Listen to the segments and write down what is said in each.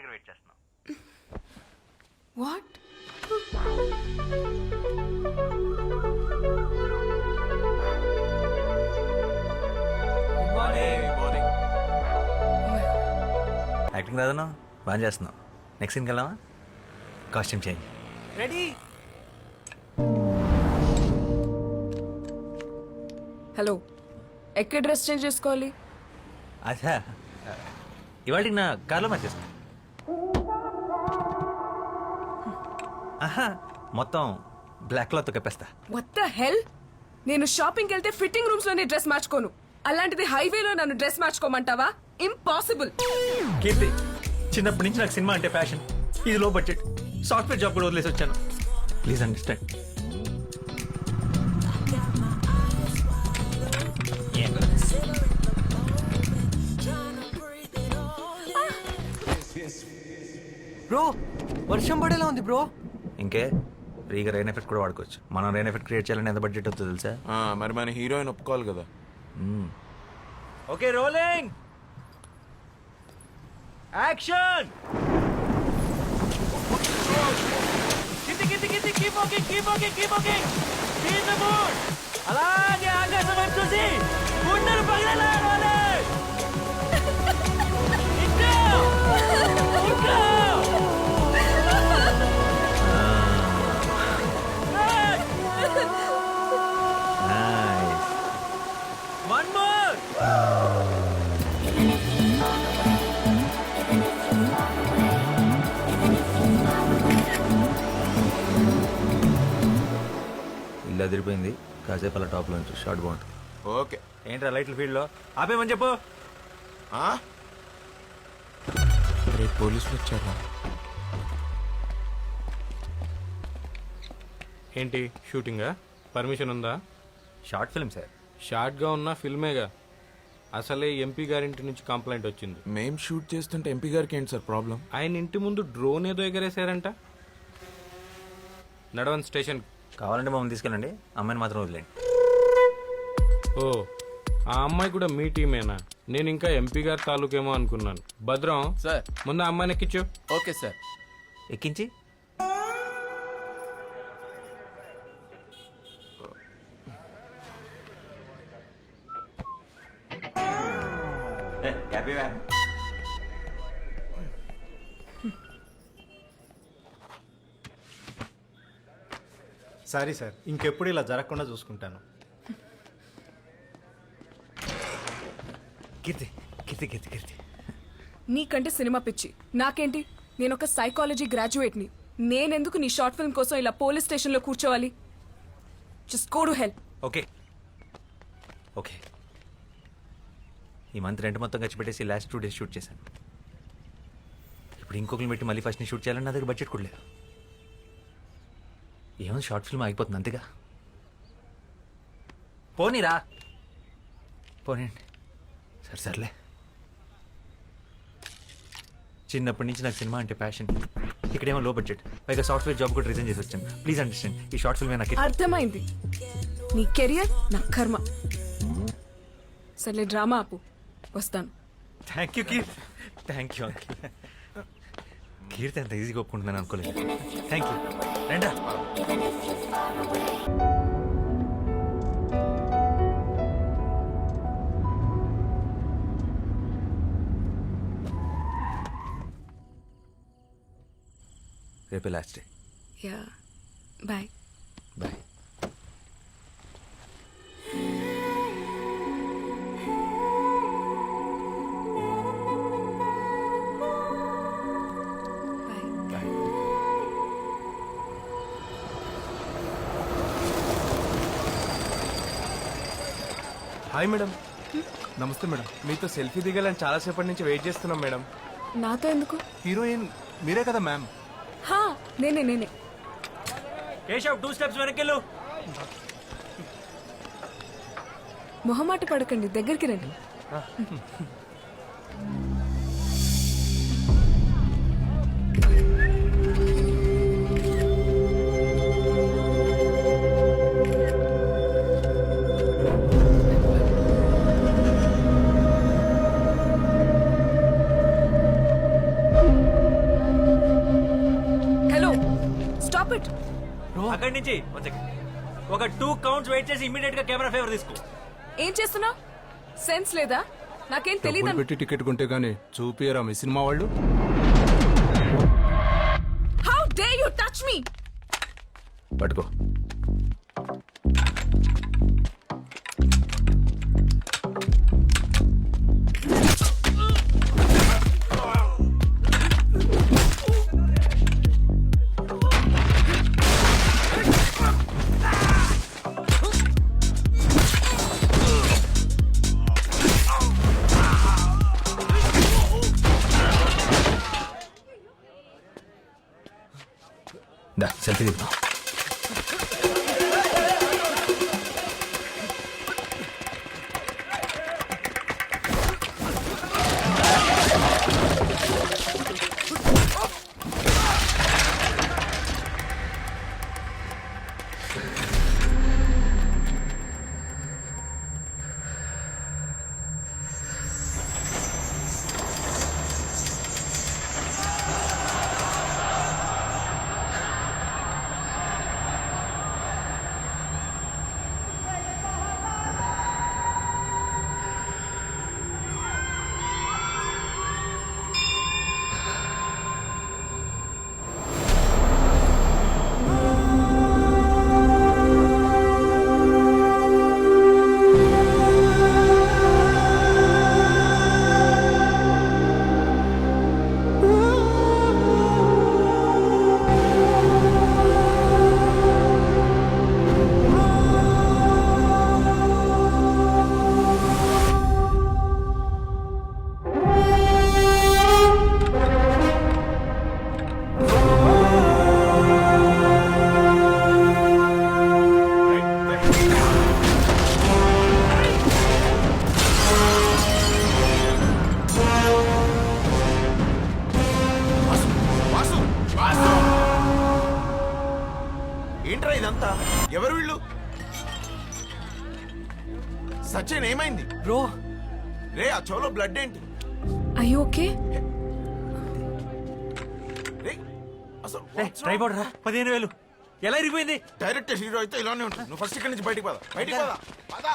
దగ్గర వెయిట్ చేస్తున్నాం. What acting రాదను బాగా చేస్తున్నావు నెక్స్ట్ సీన్కి వెళ్దామా? కాస్ట్యూమ్ చేంజ్ రెడీ హలో ఎక్కడ డ్రెస్ చేంజ్ చేసుకోవాలి? అచ్చా. ఇవాళకి నా కార్లో మార్చేస్తాను ఆహా. మొత్తం బ్లాక్ క్లాత్ కప్పేస్తా. వట్ ద హెల్ నేను షాపింగ్కి వెళ్తే ఫిట్టింగ్ రూమ్స్లోనే డ్రెస్ మార్చుకోను. అలాంటిది హైవేలో నన్ను డ్రెస్ మార్చుకోమంటావా? ఇంపాసిబుల్ కీర్తి చిన్నప్పటి నుంచి నాకు సినిమా అంటే ప్యాషన్ ఇది లో బడ్జెట్ సాఫ్ట్వేర్ జాబ్ కూడా వదిలేసి వచ్చాను. ప్లీజ్ అండర్స్టాండ్ బ్రో వర్షం పడేలా ఉంది బ్రో. ఇంకే ఫ్రీగా రెయిన్ ఎఫెక్ట్ కూడా వాడుకోవచ్చు. మనం రెయిన్ ఎఫెక్ట్ క్రియేట్ చేయాలని ఎంత బడ్జెట్ అవుతుందో తెలుసా? ఆ, మరి మన హీరోయిన్ ఒప్పుకోవాలి కదా. Okay rolling! యాక్షన్! కింది కింది కింది keep walking keep walking keep walking! In the mood అలాగే ఆకాశం వైపు చూసి! ఇల్లు అదిరిపోయింది. కాసేపు అలా టాప్లో నుంచి షార్ట్ బాగుంటుంది. ఓకే. ఏంట్రా లైట్ల ఫీల్డ్లో? ఆపేమని చెప్పు. ఆ? రేపు పోలీసులు వచ్చారా? ఏంటి షూటింగా? పర్మిషన్ ఉందా? Short film sir. షార్ట్గా ఉన్న ఫిల్మేగా. అసలే ఎంపీ గారింటి నుంచి కంప్లైంట్ వచ్చింది. మేం షూట్ చేస్తుంటే ఎంపీ గారికి ఏంటి సార్ ప్రాబ్లం? ఆయన ఇంటి ముందు డ్రోన్ ఏదో ఎగరేశారంట. నడవన్ స్టేషన్ కావాలంటే మమ్మల్ని తీసుకెళ్ళండి. అమ్మాయిని మాత్రం వదిలేండి ఓ ఆ అమ్మాయి కూడా మీ టీమేనా? నేను ఇంకా ఎంపీ గారి తాలూకేమో అనుకున్నాను. భద్రం సార్. ముందు ఆ అమ్మాయిని ఎక్కించు. Okay sir. ఎక్కించి సారీ సార్ ఇంకెప్పుడు ఇలా జరగకుండా చూసుకుంటాను. కీర్తి కీర్తి కీర్తి కీర్తి. నీకంటే సినిమా పిచ్చి. నాకేంటి? నేను ఒక సైకాలజీ గ్రాడ్యుయేట్ని. నేనెందుకు నీ షార్ట్ ఫిల్మ్ కోసం ఇలా పోలీస్ స్టేషన్లో కూర్చోవాలి? Just go to help okay. Okay. ఈ మంత్ రెంట్ మొత్తం ఖర్చు పెట్టేసి లాస్ట్ టూ డేస్ షూట్ చేశాను. ఇప్పుడు ఇంకొకరిని పెట్టి మళ్ళీ ఫస్ట్ షూట్ చేయాలని నా దగ్గర బడ్జెట్ కూడా లేదు. ఏమో షార్ట్ ఫిల్మ్ ఆగిపోతుంది అంతేగా? పోనీరా. పోనీండి సరే సర్లే. చిన్నప్పటి నుంచి నాకు సినిమా అంటే ప్యాషన్ ఇక్కడేమో లో బడ్జెట్ పైగా సాఫ్ట్వేర్ జాబ్ కూడా రిజైన్ చేసి వచ్చాను. ప్లీజ్ అండర్స్టాండ్ ఈ షార్ట్ ఫిల్మే నాకు అర్థమైంది. నీ కెరియర్ నా కర్మ. సర్లే డ్రామా ఆపు. వస్తాను. Thank you thank you uncle Keerthi అంత ఈజీగా ఒప్పుకుంటుందని అనుకోలేదు. థ్యాంక్ యూ రండా. రేపే last day yeah bye hi madam నమస్తే మేడం మీతో సెల్ఫీ దిగాలని చాలాసేపటి నుంచి వెయిట్ చేస్తున్నాం మేడం నాతో ఎందుకు? హీరోయిన్ మీరే కదా మ్యామ్ హా నేనే నేనే. కేశవ్ టూ స్టెప్స్ వెనక్కి మొహమాట పడకండి దగ్గరికి రండి. అక్కడి నుంచి one second. ఒక టూ కౌంట్స్ వెయిట్ చేసి ఇమీడియట్గా కెమెరా ఫేవర్ తీసుకో. ఏం చేస్తున్నావు? సెన్స్ లేదా? నాకేం డబ్బులు తెలియదు పెట్టి టికెట్ కొంటే గానీ చూపియరా మీ సినిమా వాళ్ళు? How dare you touch me పట్టుకో. దా సెల్ఫీ దిగుతాం వాసు ఇదంతా ఎవరు వీళ్ళు? సచిన్ ఏమైంది? బ్రో. రే ఆ చోలో బ్లడ్ ఏంటి? అయ్యో ఓకే రే అసలు రా పదిహేను వేలు. ఎలా ఇరిగిపోయింది? డైరెక్ట్ హీరో అయితే ఇలానే ఉంటుంది. నువ్వు ఫస్ట్ ఇక్కడి నుంచి బయటికి పద? బయటికి పద? పద.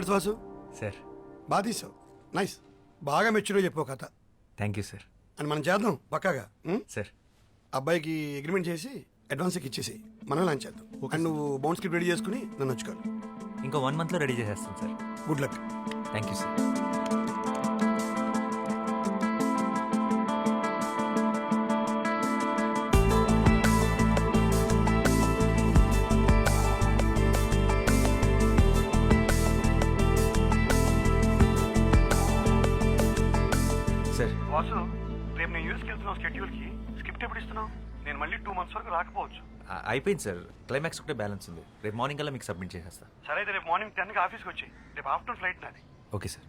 Congrats Vasu sir. బాగా తీసావు నైస్. బాగా మెచ్యూర్గా చెప్పావు కథ. Thank you sir. అని మనం చేద్దాం పక్కాగా. ఉం? సార్. అబ్బాయికి అగ్రిమెంట్ చేసి అడ్వాన్స్ ఇచ్చేసేయి. మనం లాంచ్ చేద్దాం. అండ్ నువ్వు బౌండ్ స్క్రిప్ట్ రెడీ చేసుకుని నన్ను వచ్చుకోవాలి. ఇంకో వన్ మంత్లో రెడీ చేసేస్తాను sir. Good luck. Thank you sir. ఎప్పుడు ఇస్తున్నావు నేను మళ్ళీ టూ మంత్స్ వరకు రాకపోవచ్చు. అయిపోయింది సార్. క్లైమాక్స్ ఒకటే బ్యాలెన్స్ ఉంది. రేపు మార్నింగ్ కల్లా మీకు సబ్మిట్ చేసేస్తా. సరే అయితే రేపు మార్నింగ్ టెన్కి ఆఫీస్కి వచ్చి రేపు ఆఫ్టర్నూన్ ఫ్లైట్ నాది. Okay sir.